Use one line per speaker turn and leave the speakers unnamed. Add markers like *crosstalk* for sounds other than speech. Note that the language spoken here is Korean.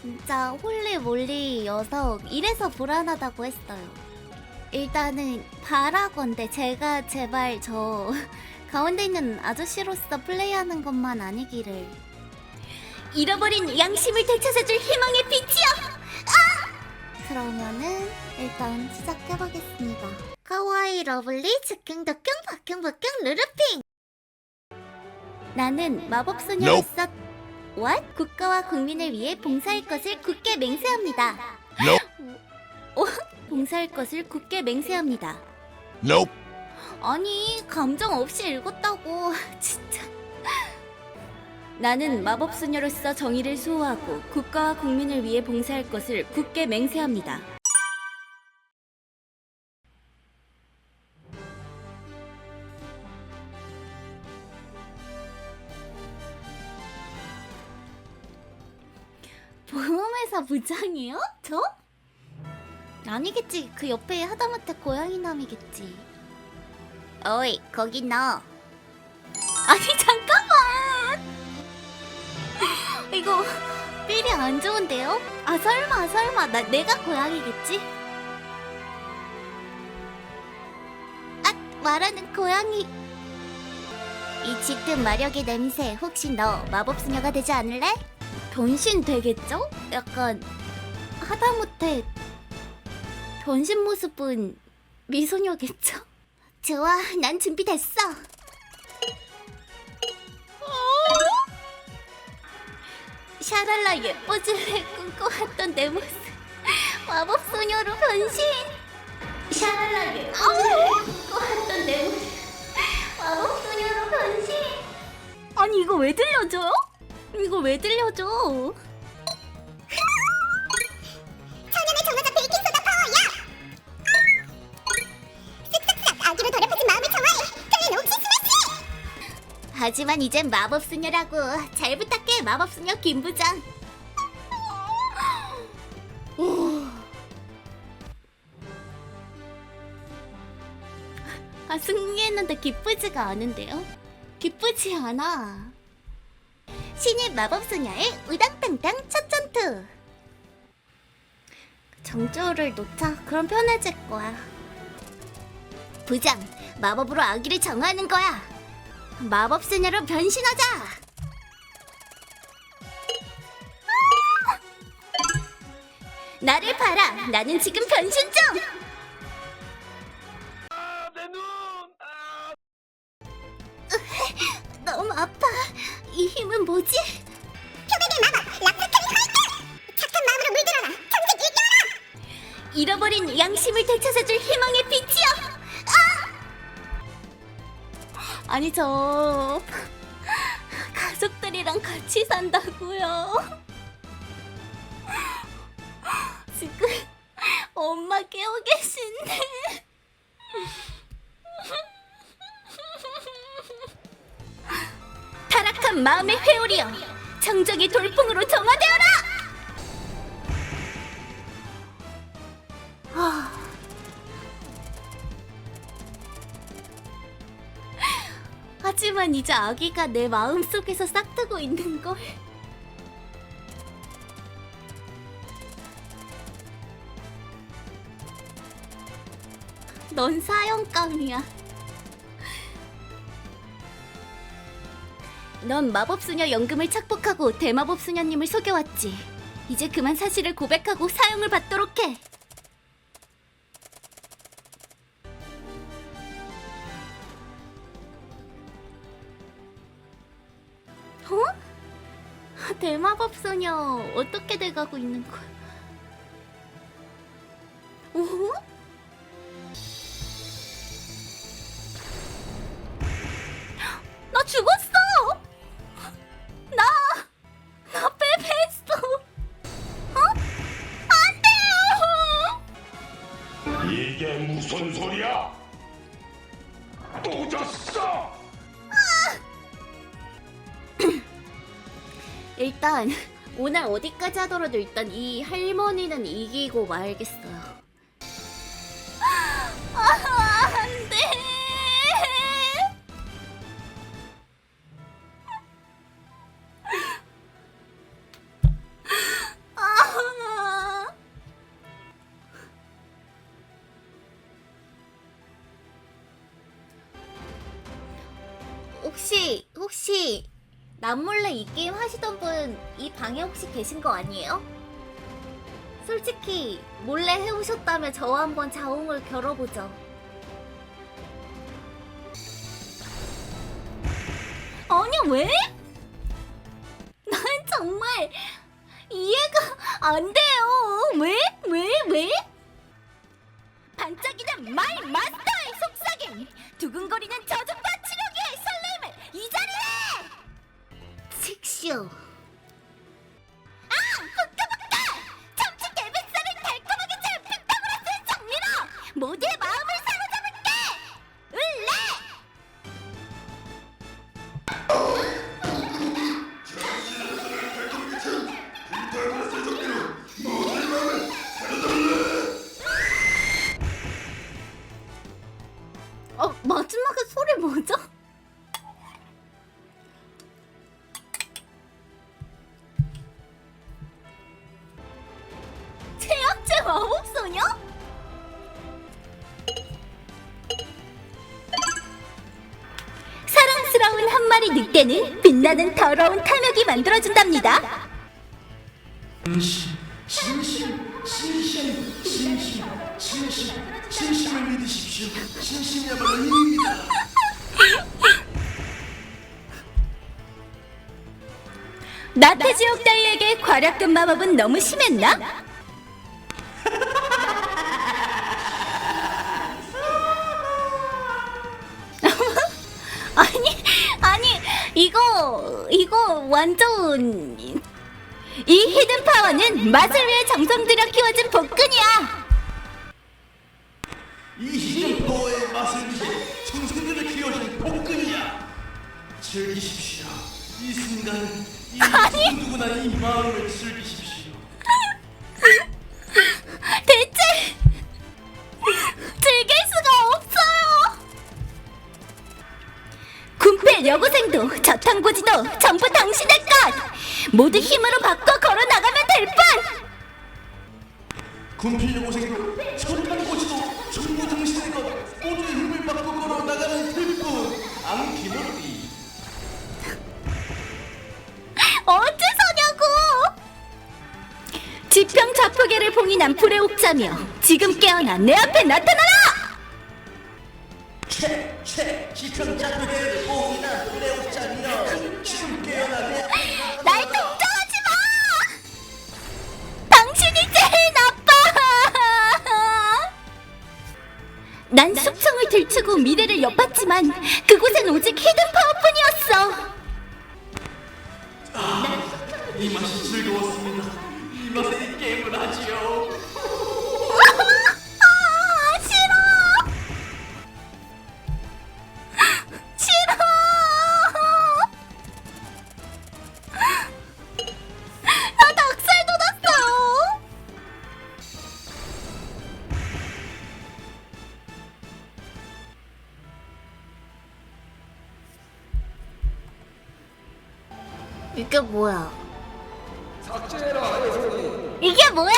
진짜 홀리 몰리 녀석 이래서 불안하다고 했어요. 일단은 바라건데 제가 제발 저 *laughs* 가운데 있는 아저씨로서 플레이하는 것만 아니기를. 잃어버린 양심을 되찾아줄 희망의 빛이여! 아! 그러면은 일단 시작해보겠습니다. 카와이 러블리 즉흥덕흥 박흥박흥 루루핑 나는 마법소녀로서 What? 국가와 국민을 위해 봉사할 것을 굳게 맹세합니다.
Nope.
어? 봉사할 것을 굳게 맹세합니다.
Nope.
아니 감정 없이 읽었다고 *laughs* 진짜. 나는 마법소녀로서 정의를 수호하고 국가와 국민을 위해 봉사할 것을 굳게 맹세합니다. 회사 부장이요? 저? 아니겠지. 그 옆에 하다못해 고양이남이겠지. 어이, 거기 너. 아니, 잠깐만! 이거, 삘이 안 좋은데요? 아, 설마, 설마. 나, 내가 고양이겠지? 아, 말하는 고양이. 이 짙은 마력의 냄새, 혹시 너 마법소녀가 되지 않을래? 변신 되겠죠? 약간, 하다못해 변신 모습은 미소녀겠죠? *laughs* 좋아, 난 준비됐어. 샤랄라 예뻐질래 꿈꿔왔던 내 모습 마법 소녀로 변신. 샤랄라 예뻐질래 꿈꿔왔던 내 모습 마법 소녀로 변신. 아니 이거 왜 들려줘? 이거 왜 들려줘?
천연의 정화자 베이킹소다 파워야! 쓱싹싹 아기로 더럽혀진 마음을 정화해! 천연 옥시 스매시!
하지만 이젠 마법소녀라고 잘 부탁해 마법소녀 김부장 오. 아 승리했는데 기쁘지가 않은데요? 기쁘지 않아 신입 마법소녀의 우당탕탕 첫 전투 정조를 놓자 그럼 편해질 거야 부장 마법으로 아기를 정화하는 거야 마법 소녀로 변신하자. 나를 봐라. 나는 지금 변신 중. 뭐지?
표백의 마법 라프라카리 화이트! 착한 마음으로 물들어라! 천직 일깨워라!
잃어버린 양심을 되찾아줄 희망의 빛이여. 아! 아니 저 가족들이랑 같이 산다고요. 지금 엄마 깨워 계신데. 타락한 마음의 회오리여, 정정의 돌풍으로 정화되어라. 아. 하지만 이제 아기가 내 마음속에서 싹트고 있는 걸. 넌 사형감이야. 넌 마법소녀 연금을 착복하고 대마법소녀님을 속여왔지. 이제 그만 사실을 고백하고 사형을 받도록 해. 어? 대마법 소녀 어떻게 돼가고 있는 거야? 어?
이게 무슨 소리야? 또 졌어! *clears throat*
일단 오늘 어디까지 하더라도 일단 이 할머니는 이기고 말겠어요. *gasps* 혹시 혹시 남몰래 이 게임 하시던 분 이 방에 혹시 계신 거 아니에요? 솔직히 몰래 해오셨다면 저와 한번 자웅을 겨뤄보죠. 아니 왜? 난 정말 이해가 안 돼요. 왜? 왜? 왜? 반짝이는 마이 마스터의 속삭임! 두근거리는 저승 you. 늑대는 빛나는 더러운 탐욕이 만들어준답니다.
진심, 진심, 진심, 진심, 진심, 진심을 믿으십시오. 진심이야말로 힘입니다.
나태지옥 따위에게 과략된 마법은 너무 심했나? 이거 이거 완전 이 히든 파워는 맛을 위해 정성 들여 키워진 복근이야.
이 희귀 파워의 맛을 위해 정성들을 키워준 복근이야. 즐기십시오. 이 순간을, 이
아니.
누구나 이 마음을 즐기십시오.
저탄고지도 전부 당신의 것. 모두 힘으로 바꿔 걸어 나가면 될 뿐.
군필 여고생도 천탄 고지도 전부 당신의 것 모두의 힘을 받고 걸어 나가는 들뿐 앙키모띠
어째서냐고? 지평 좌표계를 봉인한 불의 옥자며 지금 깨어나 내 앞에 나타나라!
지금 깨어나
날 동정하지 마! 당신이 제일 나빠! 난 숙청을 들추고 미래를 엿봤지만 그곳엔 오직 히든 파워 이게 뭐야? 이게 뭐야?